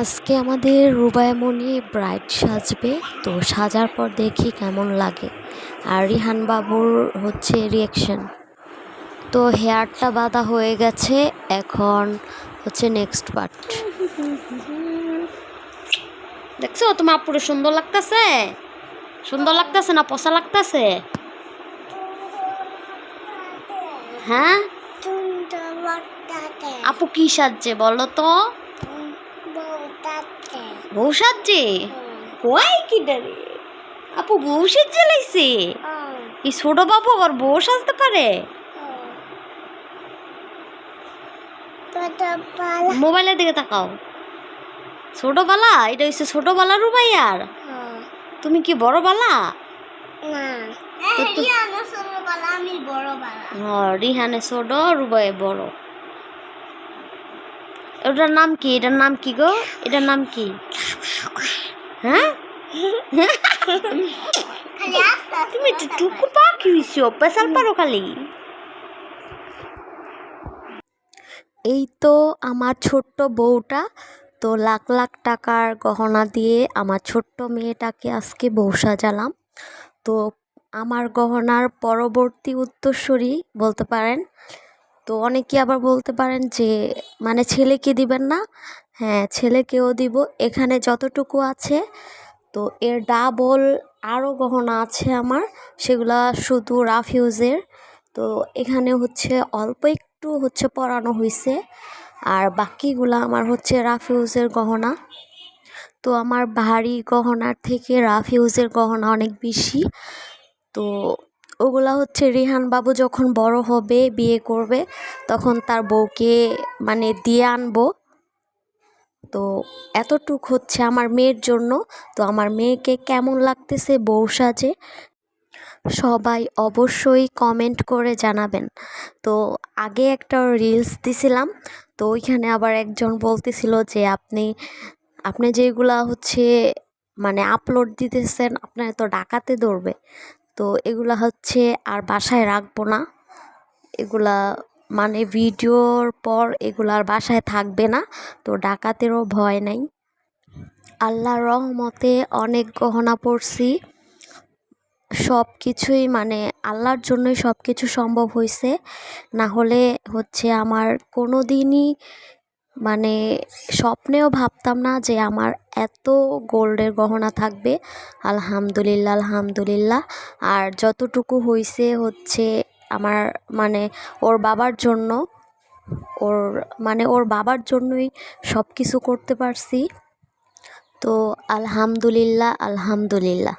আজকে আমাদের রুবাইমণি ব্রাইড সাজবে। তো সাজার পর দেখি কেমন লাগে। আর রিহান বাবুর হচ্ছে রিয়াকশন তো হেয়ারটা বাঁধা হয়ে গেছে। এখন হচ্ছে নেক্সট পার্ট দেখছ তোমার আপুরে সুন্দর লাগতেছে? সুন্দর লাগতেছে না পচা লাগতেছে? হ্যাঁ? আপু কি সাজছে বলো তো? বউ সাজছে কয় কি ডারে? আপু বউ সেজে লাইছে এই ছোট বাবু আবার বউ সাজতে পারে? মোবাইলের দিকে তাকাও। ছোটবেলা? এটা হচ্ছে ছোটবেলা রুবাইয়ার তুমি কি বড় বালা না। তো তো- আমার ছোটবেলা আমি বড় বেলা হ্যাঁ রিহানে ছোট রুবাই বড়। এটার নাম কি? এটার নাম কি গো? এটার নাম কি? হ্যাঁ? তুমি একটু টুকু পাখি হইছো পেশাল পারো খালি। এই তো আমার ছোট্ট বউটা তো লাখ লাখ টাকার গহনা দিয়ে আমার ছোট্ট মেয়েটাকে আজকে বউ সাজালাম। তো আমার গহনার পরবর্তী উত্তরসূরি বলতে পারেন তো অনেকে আবার বলতে পারেন যে মানে ছেলেকে দিবেন না? হ্যাঁ ছেলেকেও দিব। এখানে যতটুকু আছে, তো এর ডাবল আরও গহনা আছে আমার। সেগুলা শুধু রাফ ইউজের তো এখানে হচ্ছে অল্প একটু হচ্ছে পরানো হয়েছে আর বাকিগুলা আমার হচ্ছে রাফ ইউজের গহনা। তো আমার ভারী গহনার থেকে রাফ ইউজের গহনা অনেক বেশি। তো ওগুলা হচ্ছে রিহান বাবু যখন বড় হবে, বিয়ে করবে, তখন তার বউকে মানে দিয়ে আনব। তো এতটুক হচ্ছে আমার মেয়ের জন্য। তো আমার মেয়েকে কেমন লাগতেছে বউ সাজে? সবাই অবশ্যই কমেন্ট করে জানাবেন। তো আগে একটা রিলস দিছিলাম, তো ওইখানে আবার একজন বলতেছিল যে আপনি আপনি যেগুলা হচ্ছে মানে আপলোড দিতেছেন, আপনার তো ডাকাতে ধরবে। তো এগুলা হচ্ছে আর বাসায় রাখব না। এগুলা মানে ভিডিওর পর এগুলা আর বাসায় থাকবে না। তো ডাকাতেরও ভয় নাই। আল্লাহর রহমতে অনেক গহনা পড়ছি সব কিছুই মানে আল্লাহর জন্যই সব কিছু সম্ভব হয়েছে না হলে হচ্ছে আমার কোনো দিনই মানে স্বপ্নেও ভাবতাম না যে আমার এত গোল্ডের গহনা থাকবে। আলহামদুলিল্লাহ আলহামদুলিল্লাহ। আর যতটুকু হয়েছে হচ্ছে আমার মানে ওর বাবার জন্য, ওর মানে ওর বাবার জন্যই সব কিছু করতে পারছি। তো আলহামদুলিল্লাহ আলহামদুলিল্লাহ।